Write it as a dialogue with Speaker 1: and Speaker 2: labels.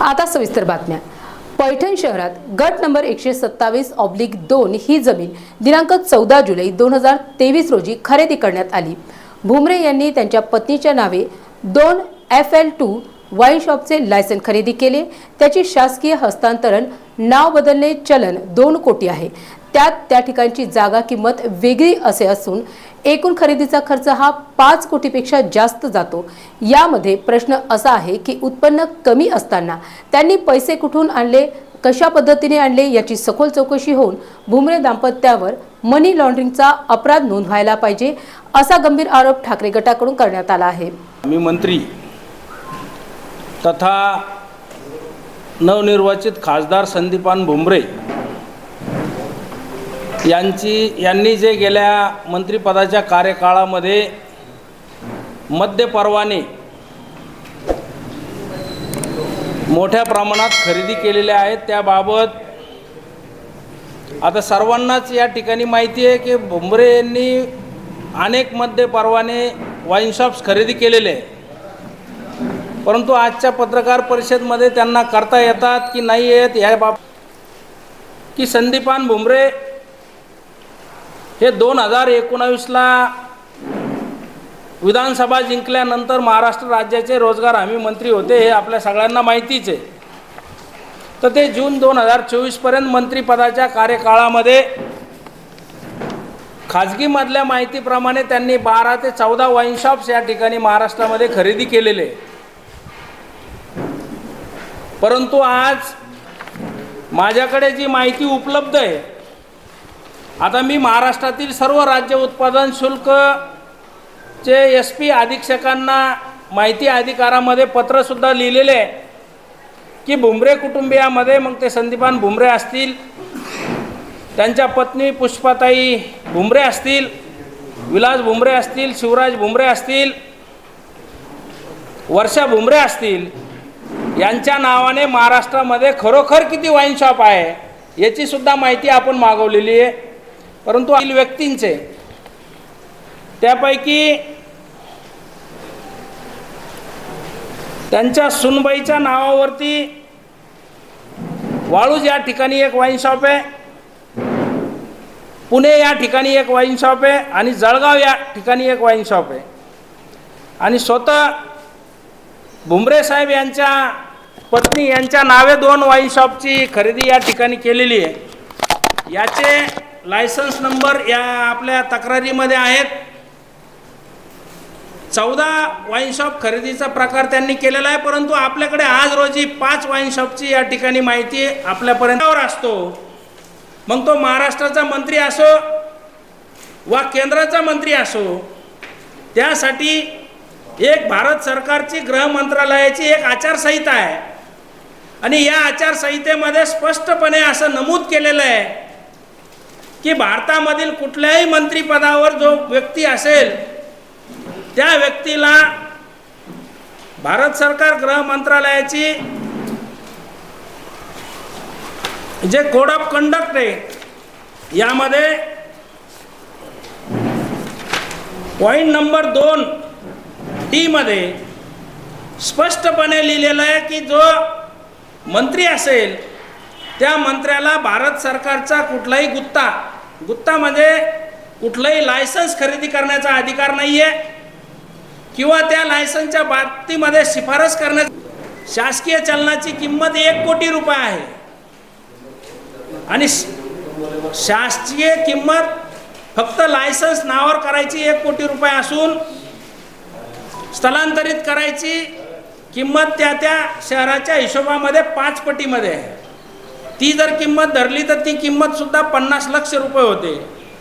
Speaker 1: आता सविस्तर बातम्या. पैठण शहरात गट नंबर एकशे सत्तावीस ऑब्लिक दोन ही जमीन दिनांक चौदा जुलै दोन हजार तेवीस रोजी खरेदी करण्यात आली. भुमरे यांनी त्यांच्या पत्नीच्या नावे दोन एफ एल टू वाईन शॉपचे लायसन खरेदी केले. त्याचे शासकीय हस्तांतरण नाव बदलणे चलन दोन कोटी आहे. त्यात त्या ठिकाणची जागा किंमत वेगळी असे असून एकूण खरेदीचा खर्च हा पाच कोटीपेक्षा जास्त जातो. यामध्ये प्रश्न असा आहे की उत्पन्न कमी असताना त्यांनी पैसे कुठून आणले कशा पद्धतीने आणले याची सखोल चौकशी होऊन भुमरे दाम्पत्यावर मनी लॉन्ड्रिंगचा अपराध नोंदवायला पाहिजे असा गंभीर आरोप ठाकरे गटाकडून करण्यात आला आहे.
Speaker 2: मी मंत्री तथा नवनिर्वाचित खासदार संदीपान भुमरे यांची यांनी जे गेल्या मंत्रिपदाच्या कार्यकाळामध्ये मद्य परवाने मोठ्या प्रमाणात खरेदी केलेल्या आहेत त्याबाबत आता सर्वांनाच या ठिकाणी माहिती आहे की भुमरे यांनी अनेक मद्य परवाने वाईन शॉप्स खरेदी केलेले आहे परंतु आजच्या पत्रकार परिषदमध्ये त्यांना करता येतात की नाही येत या बाब की संदीपान भुमरे हे दोन हजार एकोणावीसला विधानसभा जिंकल्यानंतर महाराष्ट्र राज्याचे रोजगार हमी मंत्री होते हे आपल्या सगळ्यांना माहितीच आहे तर ते जून दोन हजार चोवीसपर्यंत मंत्रिपदाच्या कार्यकाळामध्ये खाजगीमधल्या माहितीप्रमाणे त्यांनी बारा ते चौदा वाईन शॉप्स या ठिकाणी महाराष्ट्रामध्ये खरेदी केलेले आहे. परंतु आज माझ्याकडे जी माहिती उपलब्ध आहे आता मी महाराष्ट्रातील सर्व राज्य उत्पादन शुल्कचे एस पी अधीक्षकांना माहिती अधिकारामध्ये पत्रसुद्धा लिहिलेले आहे. की भुमरे कुटुंबियामध्ये मग ते संदीपान भुमरे असतील त्यांच्या पत्नी पुष्पाताई भुमरे असतील विलास भुमरे असतील शिवराज भुमरे असतील वर्षा भुमरे असतील यांच्या नावाने महाराष्ट्रामध्ये खरोखर किती वाईन शॉप आहे याचीसुद्धा माहिती आपण मागवलेली आहे. परंतु अनिल व्यक्तींचे त्यापैकी त्यांच्या सुनबाईच्या नावावरती वाळूज या ठिकाणी एक वाईन शॉप आहे पुणे या ठिकाणी एक वाईन शॉप आहे आणि जळगाव या ठिकाणी एक वाईन शॉप आहे. आणि स्वतः भुमरे साहेब यांच्या पत्नी यांच्या नावे दोन वाईन शॉपची खरेदी या ठिकाणी केलेली आहे. याचे लायसन्स नंबर या आपल्या तक्रारीमध्ये आहेत. चौदा वाईनशॉप खरेदीचा प्रकार त्यांनी केलेला आहे परंतु आपल्याकडे आज रोजी पाच वाईनशॉपची या ठिकाणी माहिती आपल्यापर्यंतवर असतो. मग तो महाराष्ट्राचा मंत्री असो वा केंद्राचा मंत्री असो त्यासाठी एक भारत सरकारची गृह मंत्रालयाची एक आचारसंहिता आहे. आणि या आचारसंहितेमध्ये स्पष्टपणे असं नमूद केलेलं आहे की भारतामधील कुठल्याही मंत्रिपदावर जो व्यक्ती असेल त्या व्यक्तीला भारत सरकार गृह मंत्रालयाची जे कोड ऑफ कंडक्ट आहे यामध्ये पॉईंट नंबर दोन टीमध्ये स्पष्टपणे लिहिलेलं आहे की जो मंत्री असेल त्या मंत्र्याला भारत सरकारचा कुठलाही गुत्ता गुत्ता म्हणजे कुठलंही लायसन्स खरेदी करण्याचा अधिकार नाही आहे किंवा त्या लायसन्सच्या बाबतीमध्ये शिफारस करण्या शासकीय चलनाची किंमत एक कोटी रुपये आहे. आणि शासकीय किंमत फक्त लायसन्स नावावर करायची एक कोटी रुपये असून स्थलांतरित करायची किंमत त्या त्या शहराच्या हिशोबामध्ये पाच पटीमध्ये आहे. ती जर किंमत धरली तर ती किंमत सुद्धा पन्नास लक्ष रुपये होते.